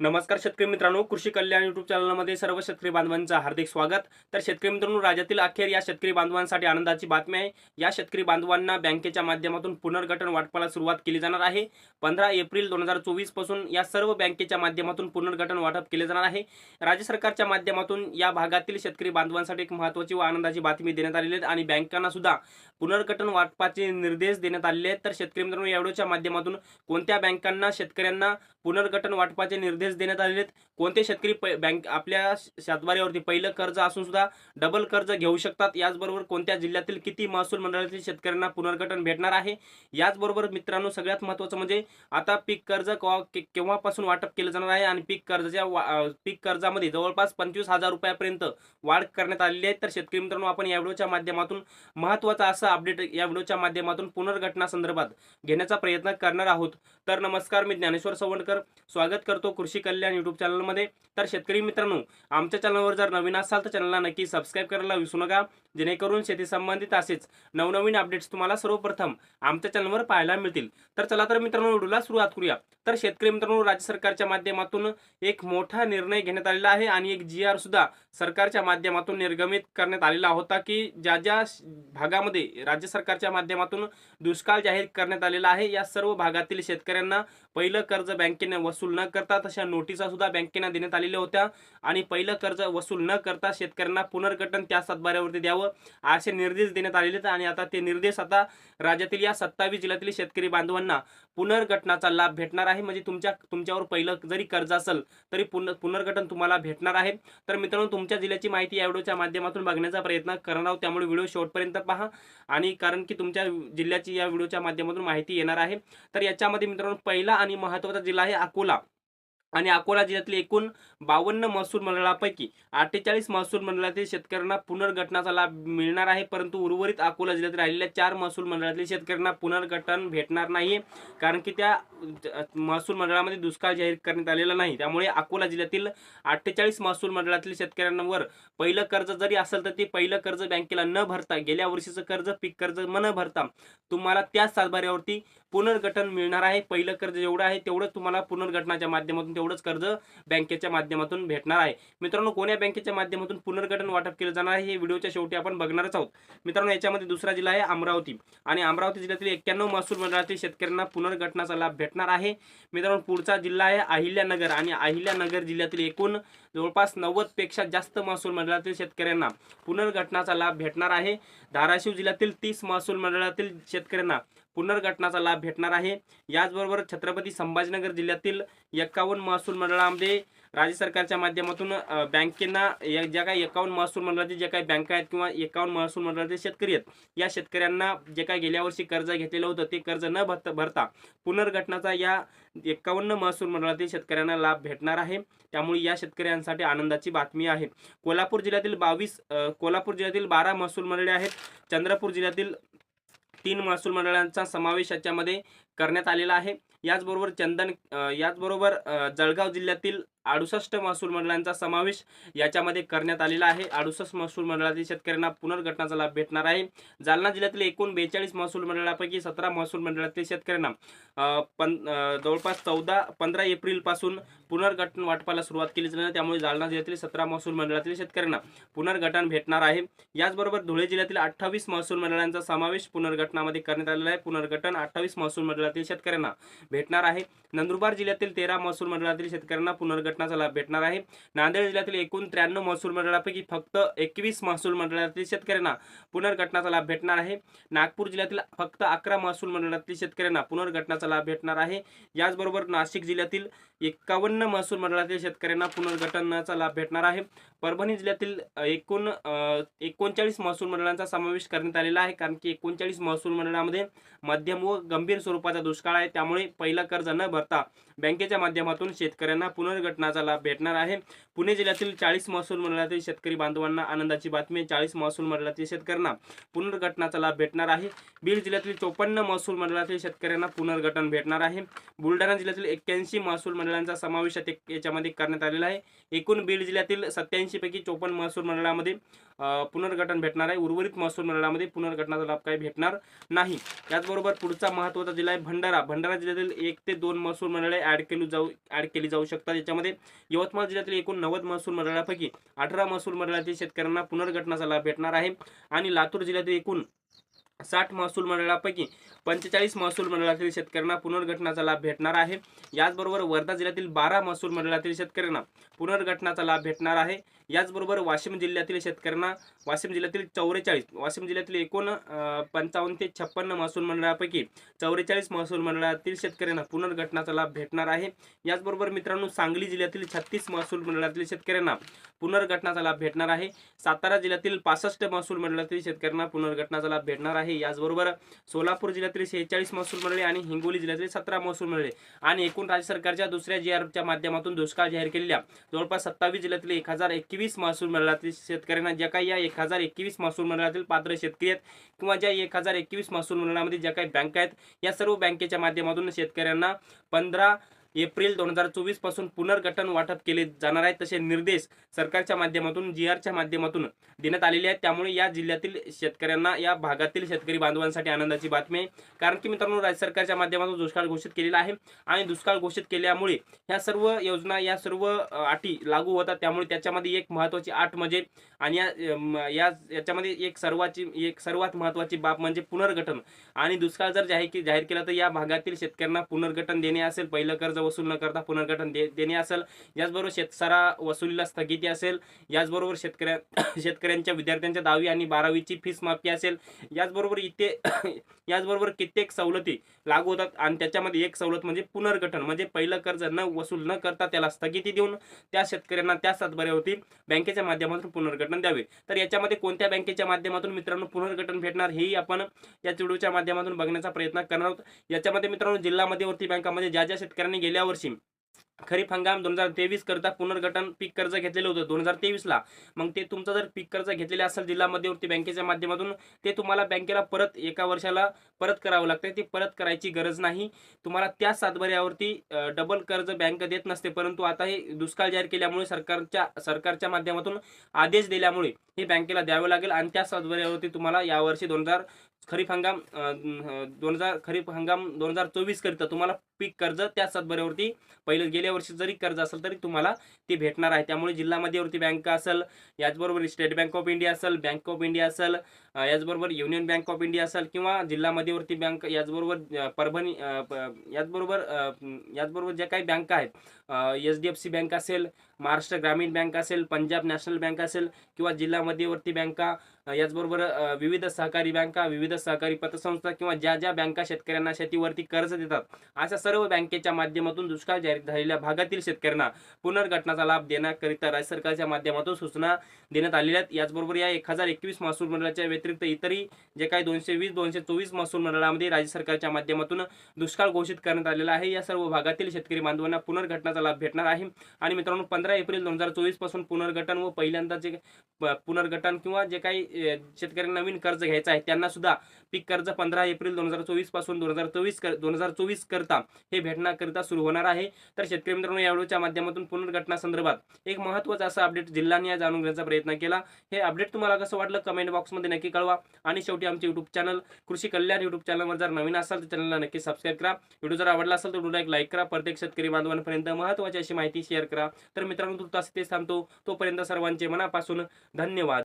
नमस्कार शेतकरी मित्रांनो कृषी कल्याण युट्यूब चॅनलमध्ये सर्व शेतकरी बांधवांचं हार्दिक स्वागत. तर शेतकरी मित्रांनो राज्यातील अखेर या शेतकरी बांधवांसाठी आनंदाची बातमी आहे. या शेतकरी बांधवांना बँकेच्या माध्यमातून पुनर्गठन वाटपाला सुरुवात केली जाणार आहे. पंधरा एप्रिल दोन हजार चोवीसपासून या सर्व बँकेच्या माध्यमातून पुनर्गठन वाटप केले जाणार आहे. राज्य सरकारच्या माध्यमातून या भागातील शेतकरी बांधवांसाठी एक महत्त्वाची व आनंदाची बातमी देण्यात आलेली आहे आणि बँकांना सुद्धा पुनर्गठन वाटपाचे निर्देश देण्यात आलेले आहेत. तर शेतकरी मित्रांनो या व्हिडिओच्या माध्यमातून कोणत्या बँकांना शेतकऱ्यांना पुनर्गठन वाटपाचे निर्देश देण्यात आलेले आहेत. कोणते शेतकरी पै- बँक आपल्या सातबाऱ्यावरती पहिलं कर्ज असून सुद्धा डबल कर्ज घेऊ शकतात? याचबरोबर कोणत्या जिल्ह्यातील किती महसूल मंडळातील शेतकऱ्यांना पुनर्गठन भेटणार आहे? याचबरोबर मित्रांनो सगळ्यात महत्त्वाचं म्हणजे आता पीक कर्ज केव्हा के- केव्हापासून वाटप केलं जाणार आहे? आणि पीक कर्जाच्या वा- पीक कर्जामध्ये जवळपास पंचवीस हजार रुपयापर्यंत वाढ करण्यात आलेली आहे. तर शेतकरी मित्रांनो आपण या व्हिडिओच्या माध्यमातून महत्त्वाचा असं अपडेट या व्हिडिओच्या माध्यमातून पुनर्गठनासंदर्भात घेण्याचा प्रयत्न करणार आहोत. तर नमस्कार मी ज्ञानेश्वर सवणकर स्वागत करतो कृषी कल्याण युट्यूब चॅनलमध्ये तर शेतकरी मित्रांनो आमच्या चॅनलवर जर नवीन असाल तर चॅनलला नक्की सबस्क्राईब करायला विसरू नका. जेणेकरून शेती संबंधित असेच नवनवीन अपडेट्स तुम्हाला सर्वप्रथम आमच्या चॅनलवर पाहायला मिळतील. तर चला तर मित्रांनो व्हिडिओला सुरुवात करूया. तर शेतकरी मित्रांनो राज्य सरकारच्या माध्यमातून एक मोठा निर्णय घेण्यात आलेला आहे आणि एक जी आर सुद्धा सरकारच्या माध्यमातून निर्गमित करण्यात आलेला होता की ज्या ज्या भागामध्ये राज्य सरकारच्या माध्यमातून दुष्काळ जाहीर करण्यात आलेला आहे या सर्व भागातील शेतकऱ्यांना पहिलं कर्ज बँकेने वसूल न करता तशा नोटिसा सुद्धा बँकेने देण्यात आलेल्या होत्या. आणि पहिलं कर्ज वसूल न करता शेतकऱ्यांना पुनर्गठन त्या सातबाऱ्यावरती द्यावं असे निर्देश देण्यात आलेले आहेत. आणि आता ते निर्देश आता राज्यातील या सत्तावीस जिल्ह्यातील शेतकरी बांधवांना पुनर्गठनाचा लाभ भेटणार आहे. म्हणजे तुमच्या तुमच्यावर पहिलं जरी कर्ज असेल तरी पुन पुनर्गठन तुम्हाला भेटणार आहे. तर मित्रांनो तुमच्या जिल्ह्याची माहिती या व्हिडिओच्या माध्यमातून बघण्याचा प्रयत्न करणार आहोत. त्यामुळे व्हिडिओ शेवटपर्यंत पहा. आणि कारण की तुमच्या जिल्ह्याची या व्हिडिओच्या माध्यमातून माहिती येणार आहे. तर याच्यामध्ये मित्रांनो पहिला आणि महत्त्वाचा जिल्हा आहे अकोला आणि अकोला जिल्ह्यातील एकूण बावन्न महसूल मंडळापैकी अठ्ठेचाळीस महसूल मंडळातील शेतकऱ्यांना पुनर्गठनाचा लाभ मिळणार आहे परंतु उर्वरित अकोला जिल्ह्यात राहिलेल्या चार महसूल मंडळातील शेतकऱ्यांना पुनर्गठन भेटणार नाही कारण की त्या महसूल मंडळामध्ये दुष्काळ जाहीर करण्यात आलेला नाही. त्यामुळे अकोला जिल्ह्यातील अठ्ठेचाळीस महसूल मंडळातील शेतकऱ्यांवर पहिलं कर्ज जरी असेल तर ते पहिलं कर्ज बँकेला न भरता गेल्या वर्षीचं कर्ज पीक कर्ज न भरता तुम्हाला त्याच सातबाऱ्यावरती पुनर्गठन मिळणार आहे. पहिलं कर्ज जेवढं आहे तेवढं तुम्हाला पुनर्गठनाच्या माध्यमातून तेवढंच कर्ज बँकेच्या माध्यमातून भेटणार आहे. मित्रांनो कोण्या बँकेच्या माध्यमातून पुनर्गठन वाटप केलं जाणार आहे हे व्हिडिओच्या शेवटी आपण बघणारच आहोत. मित्रांनो याच्यामध्ये दुसरा जिल्हा आहे अमरावती. आणि अमरावती जिल्ह्यातील एक्क्याण्णव महसूल मंडळातील शेतकऱ्यांना पुनर्गठनाचा लाभ भेटणार आहे. मित्रांनो पुढचा जिल्हा आहे अहिल्यानगर. आणि अहिल्यानगर जिल्ह्यातील एकूण जवळपास नव्वदपेक्षा जास्त महसूल मंडळातील शेतकऱ्यांना पुनर्गठनाचा लाभ भेटणार आहे. धाराशिव जिल्ह्यातील तीस महसूल मंडळातील शेतकऱ्यांना पुनर्गठनाचा लाभ भेटणार आहे. याचबरोबर छत्रपती संभाजीनगर जिल्ह्यातील एक्कावन्न महसूल मंडळामध्ये राज्य सरकारच्या माध्यमातून बँकेंना या ज्या काही एकावन्न महसूल मंडळाचे जे काही बँका आहेत किंवा एकावन्न महसूल मंडळाचे शेतकरी आहेत या शेतकऱ्यांना जे काही गेल्या वर्षी कर्ज घेतलेलं होतं ते कर्ज न भरता भरता पुनर्गठनाचा या एकावन्न महसूल मंडळातील शेतकऱ्यांना लाभ भेटणार आहे. त्यामुळे या शेतकऱ्यांसाठी आनंदाची बातमी आहे. कोल्हापूर जिल्ह्यातील बावीस कोल्हापूर जिल्ह्यातील बारा महसूल मंडळे आहेत. चंद्रपूर जिल्ह्यातील तीन महसूल मंडळांचा समावेश याच्यामध्ये करण्यात आलेला आहे. याचबरोबर चंदन याचबरोबर जळगाव जिल्ह्यातील अडुसष्ट महसूल मंडळांचा समावेश याच्यामध्ये करण्यात आलेला आहे. अडुसष्ट महसूल मंडळातील शेतकऱ्यांना पुनर्गठनाचा लाभ भेटणार आहे. जालना जिल्ह्यातील एकूण बेचाळीस महसूल मंडळापैकी सतरा महसूल मंडळातील शेतकऱ्यांना अ, पन जवळपास चौदा पंधरा एप्रिलपासून पुनर्गठन वाटपाला सुरुवात केली जाणार त्यामुळे जालना जिल्ह्यातील सतरा महसूल मंडळातील शेतकऱ्यांना पुनर्गठन भेटणार आहे. याचबरोबर धुळे जिल्ह्यातील अठ्ठावीस महसूल मंडळांचा समावेश पुनर्गठनामध्ये करण्यात आलेला आहे. पुनर्गठन अठ्ठावीस महसूल मंडळातील शेतकऱ्यांना भेटणार आहे. नंदुरबार जिल्ह्यातील तेरा महसूल मंडळातील शेतकऱ्यांना घटना लाभ भेटणार आहे. नांदेड जिल्ह्यातील एकूण त्र्याण्णव महसूल मंडळापैकी फक्त एकवीस महसूल मंडळातील शेतकऱ्यांना पुनर्घटनाचा लाभ भेटणार आहे. नागपूर जिल्ह्यातील फक्त अकरा महसूल मंडळातील शेतकऱ्यांना पुनर्घटनाचा लाभ भेटणार आहे. याचबरोबर नाशिक जिल्ह्यातील एकावन्न महसूल मंडळातील शेतकऱ्यांना पुनर्गठनाचा लाभ भेटणार आहे. परभणी जिल्ह्यातील एकूण एकोणचाळीस महसूल मंडळांचा समावेश करण्यात आलेला आहे. कारण की एकोणचाळीस महसूल मंडळामध्ये मध्यम व गंभीर स्वरूपाचा दुष्काळ आहे. त्यामुळे पहिला कर्ज न भरता बँकेच्या माध्यमातून शेतकऱ्यांना पुनर्गठनाचा लाभ भेटणार आहे. पुणे जिल्ह्यातील चाळीस महसूल मंडळातील शेतकरी बांधवांना आनंदाची बातमी चाळीस महसूल मंडळातील शेतकऱ्यांना पुनर्गठनाचा लाभ भेटणार आहे. बीड जिल्ह्यातील चोपन्न महसूल मंडळातील शेतकऱ्यांना पुनर्गठन भेटणार आहे. बुलढाणा जिल्ह्यातील एक्क्याऐंशी महसूल मंडळांचा समावेश याच्यामध्ये करण्यात आलेला आहे. एकूण बीड जिल्ह्यातील सत्याऐंशी पैकी चोपन्न महसूल मंडळामध्ये पुनर्गठन भेटणार आहे. उर्वरित महसूल मंडळामध्ये पुनर्गठनाचा लाभ काही भेटणार नाही. त्याचबरोबर पुढचा महत्त्वाचा जिल्हा आहे भंडारा. भंडारा जिल्ह्यातील एक ते दोन महसूल मंडळे ऍड केली जाऊ ऍड केली जाऊ शकतात. याच्यामध्ये जिल्ह्यामध्ये यवतमाळ जिल्ह्यातील एकूण नव्वद महसूल मंडळापैकी अठरा महसूल मंडळातील शेतकऱ्यांना पुनर्गठनाचा लाभ भेटणार आहे. आणि लातूर जिल्ह्यातील एकूण साठ महसूल मंडळापैकी पंचेचाळीस महसूल मंडळातील शेतकऱ्यांना पुनर्गठनाचा लाभ भेटणार आहे. याचबरोबर वर्धा जिल्ह्यातील बारा महसूल मंडळातील शेतकऱ्यांना पुनर्गठनाचा लाभ भेटणार आहे. याचबरोबर वाशिम जिल्ह्यातील शेतकऱ्यांना वाशिम जिल्ह्यातील चौवेचाळीस वाशिम जिल्ह्यातील एकूण पंचावन्न ते छप्पन्न महसूल मंडळापैकी चौवेचाळीस महसूल मंडळातील शेतकऱ्यांना पुनर्गठनाचा लाभ भेटणार आहे. याचबरोबर मित्रांनो सांगली जिल्ह्यातील छत्तीस महसूल मंडळातील शेतकऱ्यांना पुनर्गठनाचा लाभ भेटणार आहे. सातारा जिल्ह्यातील पासष्ट महसूल मंडळातील शेतकऱ्यांना पुनर्गठनाचा लाभ भेटणार आहे. याचबरोबर सोलापूर जिल्ह्यातील शेहेचाळीस महसूल मंडळे आणि हिंगोली जिल्ह्यातील सतरा महसूल मंडळे आणि एकूण राज्य सरकारच्या दुसऱ्या जी आरच्या माध्यमातून दुष्काळ जाहीर केलेल्या जवळपास सत्तावीस जिल्ह्यातील एक हजार एकवीस महसूल मंडळातील शेतकऱ्यांना ज्या काही या एक हजार एकवीस महसूल मंडळातील पात्र शेतकरी आहेत किंवा ज्या एक हजार एकवीस महसूल मंडळामध्ये ज्या काही बँका आहेत या सर्व बँकेच्या माध्यमातून शेतकऱ्यांना पंधरा एप्रिल दोन हजार चोवीसपासून पुनर्गठन वाटप केले जाणार आहेत तसे निर्देश सरकारच्या माध्यमातून जी आरच्या माध्यमातून देण्यात आलेले आहेत. त्यामुळे या जिल्ह्यातील शेतकऱ्यांना या भागातील शेतकरी बांधवांसाठी आनंदाची बातमी आहे. कारण की मित्रांनो राज्य सरकारच्या माध्यमातून दुष्काळ घोषित केलेला आहे आणि दुष्काळ घोषित केल्यामुळे ह्या सर्व योजना या सर्व अटी लागू होतात. त्यामुळे त्याच्यामध्ये एक महत्वाची आट म्हणजे आणि या या याच्यामध्ये एक सर्वाची एक सर्वात महत्वाची बाब म्हणजे पुनर्गठन. आणि दुष्काळ जर जाहीर जाहीर केला तर या भागातील शेतकऱ्यांना पुनर्गठन देणे असेल. पहिलं कर्ज वसूल न करता पुनर्गठन दे देणे असेल. याचबरोबर शेतसारा वसुलीला स्थगिती असेल. याचबरोबर शेतकऱ्या शेतकऱ्यांच्या विद्यार्थ्यांच्या दहावी आणि बारावीची फीस माफी असेल. याचबरोबर इथे याचबरोबर कित्येक सवलती लागू होतात आणि त्याच्यामध्ये एक सवलत म्हणजे पुनर्गठन. म्हणजे पहिलं कर्ज न वसूल न करता त्याला स्थगिती देऊन त्या शेतकऱ्यांना त्या सातबाऱ्यावरती बँकेच्या माध्यमातून पुनर्गठन द्यावे. तर याच्यामध्ये कोणत्या बँकेच्या माध्यमातून मित्रांनो पुनर्गठन भेटणार हेही आपण या व्हिडिओच्या माध्यमातून बघण्याचा प्रयत्न करणार आहोत. याच्यामध्ये मित्रांनो जिल्हा मध्यवर्ती बँकामध्ये ज्या ज्या शेतकऱ्यांनी गेल्या वर्षी. खरीप हंगाम दोन हजार तेवीस करता पुनर्गठन पीक कर्ज घेतलेलं होतं दोन हजार तेवीसला. मग ते तुमचं जर पीक कर्ज घेतलेलं असेल जिल्हा मध्यवर्ती बँकेच्या माध्यमातून ते तुम्हाला बँकेला परत एका वर्षाला परत करावं लागतं ते परत करायची गरज नाही. तुम्हाला त्या सातबाऱ्यावरती डबल कर्ज बँक देत नसते. परंतु आता हे दुष्काळ जाहीर केल्यामुळे सरकारच्या सरकारच्या माध्यमातून आदेश दिल्यामुळे हे बँकेला द्यावे लागेल. आणि त्या सातबाऱ्यावरती तुम्हाला यावर्षी दोन हजार खरीप हंगाम दोन हजार खरीप हंगाम दोन हजार चोवीस करिता तुम्हाला पीक कर्ज त्या सातबाऱ्यावरती पहिलं गेल्या वर्षी जरी कर्ज असेल तरी तुम्हाला ते भेटणार आहे. त्यामुळे जिल्हा मध्यवर्ती बँक असेल याचबरोबर स्टेट बँक ऑफ इंडिया असेल बँक ऑफ इंडिया असेल याचबरोबर युनियन बँक ऑफ इंडिया असेल किंवा जिल्हा मध्यवर्ती बँक याचबरोबर परभणी याचबरोबर याचबरोबर ज्या काही बँका आहेत H D F C bank असेल महाराष्ट्र ग्रामीण बँक असेल पंजाब नॅशनल बँक असेल किंवा जिल्हा मध्यवर्ती बँका याचबरोबर विविध सहकारी बँका विविध सहकारी पतसंस्था किंवा ज्या ज्या बँका शेतकऱ्यांना शेतीवरती कर्ज देतात अशा सर्व बँकेच्या माध्यमातून दुष्काळ जाहीर झालेल्या भागातील शेतकऱ्यांना पुनर्गठनाचा लाभ देण्याकरिता राज्य सरकारच्या माध्यमातून सूचना देण्यात आलेल्या आहेत. याचबरोबर या एक हजार एकवीस महसूल मंडळाच्या व्यतिरिक्त इतरही जे काही दोनशे वीस दोनशे चोवीस महसूल मंडळामध्ये राज्य सरकारच्या माध्यमातून दुष्काळ घोषित करण्यात आलेला आहे. या सर्व भागातील शेतकरी बांधवांना पुनर्घटनाचा लाभ भेटणार आहे. आणि मित्रांनो पंधरा एप्रिल दोन हजार चोवीसपासून पुनर्गठन व पहिल्यांदा जे पुनर्गठन किंवा जे काही शेतकऱ्यांना नवीन कर्ज घ्यायचं आहे त्यांना सुद्धा पीक कर्ज पंधरा एप्रिल दोन हजार चोवीसपासून दोन हजार चोवीस दोन हजार चोवीस करता हे भेटण्याकरिता सुरू होणार आहे. तर शेतकरी मित्रांनो यावेळीच्या माध्यमातून पुनर्गठना संदर्भात एक महत्त्वाचं असं अपडेट जिल्ह्याने या जाणून घेण्याचा प्रयत्न केला. हे अपडेट तुम्हाला कसं वाटलं कमेंट बॉक्समध्ये नक्की कळवा. आणि शेवटी आमचे युट्यूब चॅनल कृषी कल्याण युट्यूब चॅनलवर जर नवीन असाल तर चॅनलला नक्की सबस्क्राईब करा. व्हिडिओ जर आवडला असेल तर व्हिडिओला एक लाईक करा. प्रत्येक शेतकरी बांधवांपर्यंत महत्वाची अशी माहिती शेअर करा. तर मित्रांनो तुर्तास ते थांबतो. तोपर्यंत सर्वांचे मनापासून धन्यवाद.